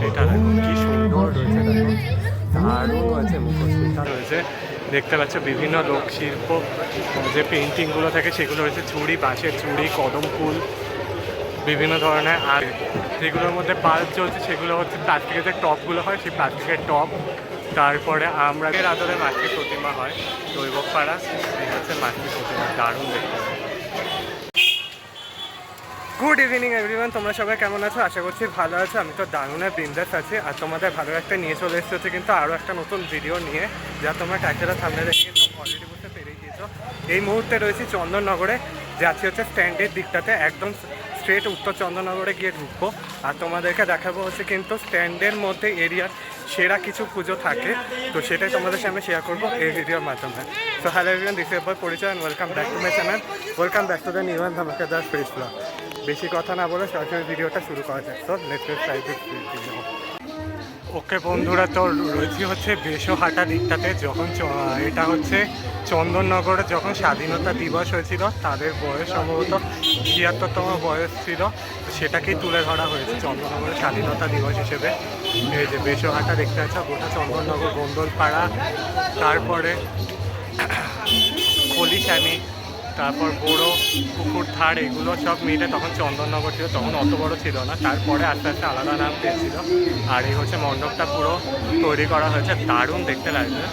দেখো কি সুন্দর রয়েছে রয়েছে। দেখতে পাচ্ছ, বিভিন্ন লোকশিল্প, যে পেন্টিংগুলো থাকে সেগুলো রয়েছে। চুড়ি, বাঁশের চুড়ি, কদম ফুল, বিভিন্ন ধরনের। আর যেগুলোর মধ্যে বাল্ব চলছে সেগুলো হচ্ছে প্লাস্টিকের যে টপগুলো হয়, সেই প্লাস্টিকের টপ তারপরে আমরা এর আদরে মাটির প্রতিমা হয়, দৈবক পাড়া এই হচ্ছে মাটির প্রতিমা। দারুণ দেখতে। গুড ইভিনিং এভরিওয়ান তোমরা সবাই কেমন আছো? আশা করছি ভালো আছো। আমি তো দারুণের বিন্দাস আছি। আর তোমাদের ভালো একটা নিয়ে চলে এসেছে হচ্ছে কিন্তু আরও একটা নতুন ভিডিও নিয়ে, যা তোমরা টাইটেলের সামনে রেখে অলরেডি বুঝতে পেরেই গিয়েছো এই মুহূর্তে রয়েছি চন্দননগরে। যাচ্ছি হচ্ছে স্ট্যান্ডের দিকটাতে, একদম স্ট্রেট উত্তর চন্দননগরে গিয়ে ঢুকবো। আর তোমাদেরকে দেখাবো হচ্ছে কিন্তু স্ট্যান্ডের মধ্যে এরিয়ার সেরা কিছু পুজো থাকে। তো সেটাই তোমাদের সামনে শেয়ার করব এই ভিডিওর মাধ্যমে। তো হ্যালো এভরিওয়ান দিস পরিচয় welcome back to my channel welcome back to the new নিউয়ান ধামাকাদার ফেস ব্লগ বেশি কথা না বলে সরাসরি ভিডিওটা শুরু করা যাক। তো লেটস ট্রাই ভিডিও ওকে বন্ধুরা, তো রয়েছি হচ্ছে বেশহাটা দিকটাতে। যখন এটা হচ্ছে চন্দননগরে যখন স্বাধীনতা দিবস হয়েছিল, তাদের বয়স সম্ভবত ছিয়াত্তরতম বয়স ছিল। সেটাকেই তুলে ধরা হয়েছে চন্দননগরের স্বাধীনতা দিবস হিসেবে। এই যে বেশহাটা দেখতে পাচ্ছ, গোটা চন্দননগর গোন্দলপাড়া তারপরে তারপর বড় পুকুর ধার এগুলো সব মিলে তখন চন্দননগর ছিল, তখন অত বড় ছিল না। তারপরে আস্তে আস্তে আলাদা নাম পেয়েছিল আর এই হচ্ছে মণ্ডপটা পুরো তৈরি করা হয়েছে। দারুণ দেখতে লাগছে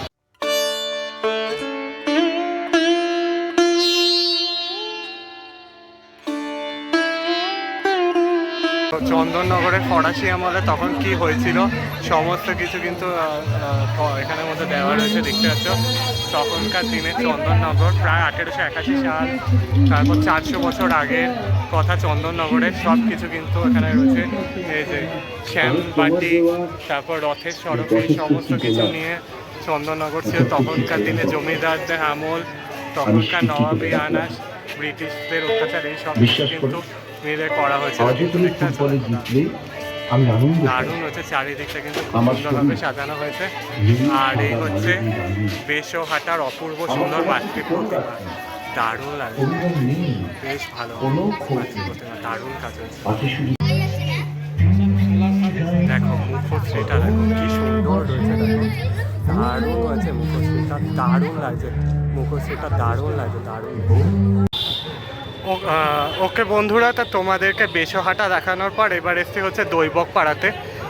তো চন্দননগরে ফরাসি আমলে তখন কি হয়েছিল, সমস্ত কিছু কিন্তু এখানের মধ্যে দেওয়া রয়েছে, দেখতে পাচ্ছ। তখনকার দিনে চন্দননগর প্রায় আঠেরোশো একাশি সাল তারপর চারশো বছর আগের কথা চন্দননগরের সব কিছু কিন্তু এখানে রয়েছে। এই যে শ্যামবাটি তারপর রথের সড়ক এই সমস্ত কিছু নিয়ে চন্দননগর ছিল। তখনকার দিনে জমিদারদের আমল তখনকার নবাবী আনাস ব্রিটিশদের অত্যাচার এই সব কিছু কিন্তু মিলে করা হয়েছে আমি আনন্দ। দারুণ হচ্ছে চারিদিকটা কিন্তু খুব সুন্দরভাবে সাজানো হয়েছে। আর এই হচ্ছে দাঁড়িয়ে। বেশহাটার অপূর্ব সুন্দর মাতৃ প্রতিমা দারুণ লাগে অভিমান নেই। বেশ ভালো। প্রতিমা দারুণ কাজ হয়েছে দেখো মুখশ্রীটা দেখো কি সুন্দর রয়েছে দেখো। দারুণ আছে মুখশ্রীটা। দারুণ লাগছে। মুখশ্রীটা দারুণ লাগছে দারুণ। ওকে বন্ধুরা, তা তোমাদেরকে বেশহাটা দেখানোর পর এবার এসছি হচ্ছে দৈবক পাড়াতে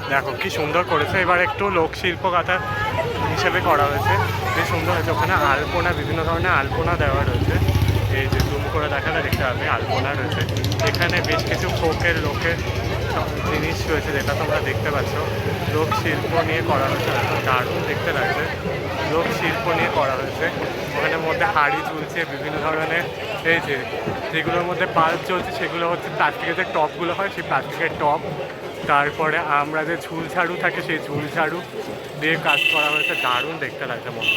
দেখো, কি সুন্দর করেছে। এবার একটু লোকশিল্প কথা হিসেবে করা হয়েছে। বেশ সুন্দর হয়েছে। ওখানে আলপনা, বিভিন্ন ধরনের আলপনা দেওয়া রয়েছে। এই যে জুম করে দেখালে দেখতে পাবে, আলপনা রয়েছে। এখানে বেশ কিছু ফোকের, লোকের জিনিস রয়েছে যেটা তোমরা দেখতে পাচ্ছ। লোকশিল্প নিয়ে করা হয়েছে। দারুণ দেখতে লাগছে। লোকশিল্প নিয়ে করা হয়েছে। ওখানের মধ্যে হাড়ি ঝুলছে বিভিন্ন ধরনের, এই যে যেগুলোর মধ্যে বাল্ব চলছে, সেগুলো হচ্ছে প্লাস্টিকের যে টপগুলো হয়, সেই প্লাস্টিকের টপ। তারপরে আমরা যে ঝুল ঝাড়ু থাকে, সেই ঝুল ঝাড়ু দিয়ে কাজ করা হয়েছে। দারুণ দেখতে লাগছে মনে।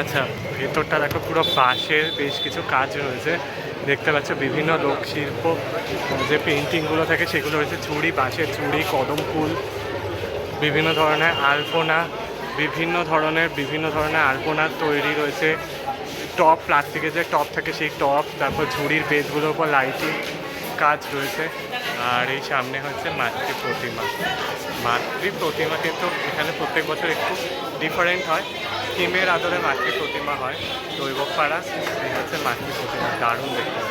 আচ্ছা ভেতরটা দেখো, পুরো বাঁশের বেশ কিছু কাজ রয়েছে। দেখতে পাচ্ছ, বিভিন্ন লোকশিল্প, যে পেন্টিংগুলো থাকে সেগুলো রয়েছে। চুড়ি, বাঁশের চুড়ি, কদম ফুল, বিভিন্ন ধরনের আলপনা, বিভিন্ন ধরনের বিভিন্ন ধরনের আলপনা তৈরি রয়েছে। টপ প্লাস্টিকের যে টপ থাকে সেই টপ তারপর ঝুড়ির বেজগুলোর উপর লাইটিং কাজ রয়েছে। আর এই সামনে হচ্ছে মাতৃ প্রতিমা। মাতৃ প্রতিমা কিন্তু এখানে প্রত্যেক বছর একটু ডিফারেন্ট হয়। থিমের আদরে মাতৃ প্রতিমা হয় দৈবক পাড়া এই হচ্ছে মাতৃ প্রতিমা, দারুণ দেখতে।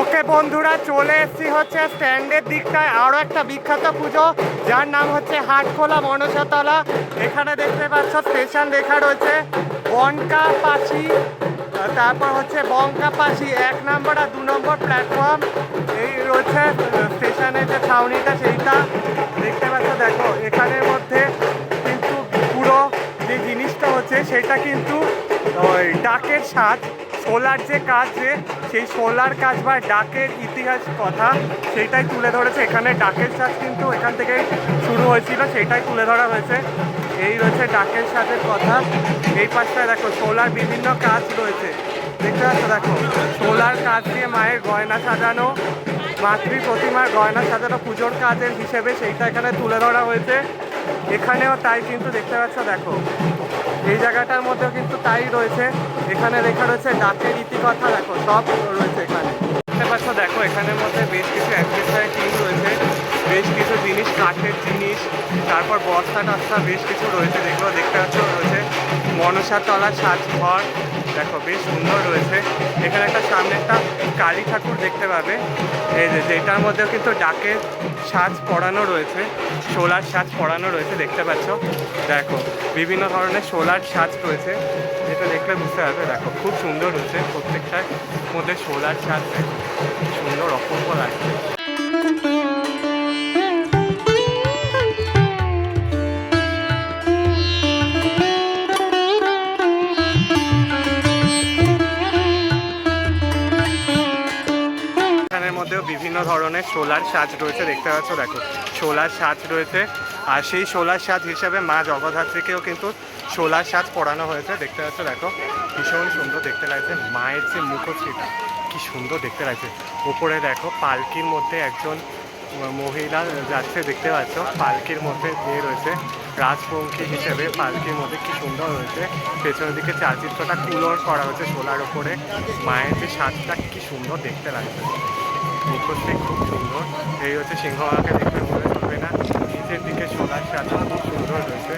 ওকে বন্ধুরা, চলে এসেছি হচ্ছে স্ট্যান্ডের দিকটায় আরও একটা বিখ্যাত পুজো, যার নাম হচ্ছে হাটখোলা মনসাতলা। এখানে দেখতে পাচ্ছ স্টেশন লেখা রয়েছে, বনকা পাশি তারপর হচ্ছে বঙ্কা পাশি এক নম্বর আর দু নম্বর প্ল্যাটফর্ম এই রয়েছে স্টেশনের যে ছাউনিটা, সেইটা। দেখতে পাচ্ছ, দেখো, এখানের মধ্যে কিন্তু পুরো যে জিনিসটা হচ্ছে, সেটা কিন্তু, ওই ডাকের সাজ, সোলার যে কাজ যে, সেই সোলার কাজ বা ডাকের ইতিহাস কথা, সেইটাই তুলে ধরেছে। এখানে ডাকের সাজ কিন্তু এখান থেকে শুরু হয়েছিল সেটাই তুলে ধরা হয়েছে। এই রয়েছে ডাকের সাথে কথা। এই পাশটায় দেখো, সোলার বিভিন্ন কাজ রয়েছে। দেখতে পাচ্ছ, দেখো, সোলার কাজ দিয়ে মায়ের গয়না সাজানো, মাতৃ প্রতিমার গয়না সাজানো, পুজোর কাজের হিসেবে সেইটা এখানে তুলে ধরা হয়েছে। এখানেও তাই কিন্তু দেখতে পাচ্ছ, দেখো, এই জায়গাটার মধ্যেও কিন্তু তাই রয়েছে। এখানে লেখা রয়েছে, ডাকের ইতিকথা, দেখো, সব রয়েছে এখানে। দেখতে পাচ্ছ, দেখো, এখানের মধ্যে বেশ কিছু অ্যাডভেঞ্চার টিম রয়েছে। বেশ কিছু জিনিস, কাঠের জিনিস, তারপর বস্তা টস্তা বেশ কিছু রয়েছে, যেগুলো দেখতে পাচ্ছ রয়েছে। মনসাতলা সাজঘর, দেখো বেশ সুন্দর রয়েছে। এখানে একটা সামনে একটা কালী ঠাকুর দেখতে পাবে। এই যে যেটার মধ্যেও কিন্তু ডাকের সাজ পড়ানো রয়েছে, সোলার সাজ পড়ানো রয়েছে, দেখতে পাচ্ছ। দেখো, বিভিন্ন ধরনের সোলার সাজ রয়েছে যেটা দেখলে বুঝতে পারবে। দেখো, খুব সুন্দর রয়েছে প্রত্যেকটার মধ্যে সোলার সাজ সুন্দর, অপূর্ব লাগছে। বিভিন্ন ধরনের সোলার সাজ রয়েছে, দেখতে পাচ্ছ, দেখো, সোলার সাজ রয়েছে। আর সেই সোলার সাজ হিসেবে মা জগদ্ধাত্রীকেও কিন্তু সোলার সাজ পড়ানো হয়েছে, দেখতে পাচ্ছ, দেখো, ভীষণ সুন্দর দেখতে লাগছে। মায়ের যে মুখশ্রীটা, কি সুন্দর দেখতে লাগছে। উপরে দেখো, পালকির মধ্যে একজন মহিলা যাচ্ছে, দেখতে পাচ্ছ, পালকির মধ্যে যে রয়েছে, রাজপঙ্খী হিসেবে পালকির মধ্যে কি সুন্দর হয়েছে পেছনের দিকে চারচিত্রটা কুলোর করা হয়েছে সোলার ওপরে। মায়ের যে সাজটা, কি সুন্দর দেখতে লাগছে। মুখশ্রী খুব সুন্দর। এই হচ্ছে সিংহমাকে দেখতে বলে চলবে না। নিচের দিকে সোলার সাজা খুব সুন্দর রয়েছে।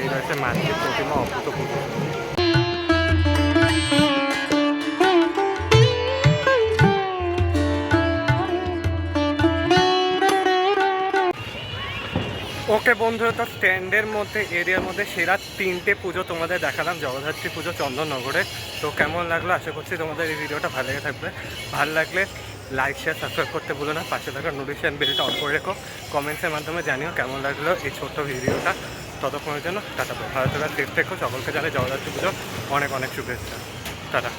এই রয়েছে মাতৃ প্রতিমা অভূতপূর্ব ওকে বন্ধুরা তো স্ট্যান্ডের মধ্যে, এরিয়ার মধ্যে সেরা তিনটে পুজো তোমাদের দেখালাম, জগদ্ধাত্রী পুজো চন্দননগরে। তো কেমন লাগল? আশা করছি তোমাদের এই ভিডিওটা ভালো লেগে থাকবে। ভালো লাগলে লাইক শেয়ার সাবস্ক্রাইব করতে ভুলো না। পাশে থাকা নোটিফিকেশন বেলটা অন করে রেখো। কমেন্টসের মাধ্যমে জানিও কেমন লাগল এই ছোট্ট ভিডিওটা ততক্ষণের জন্য টাটা। থাকা সেফ থেকো সকলকে জানে জগদ্ধাত্রী পুজো। অনেক অনেক শুভেচ্ছা। টাটা।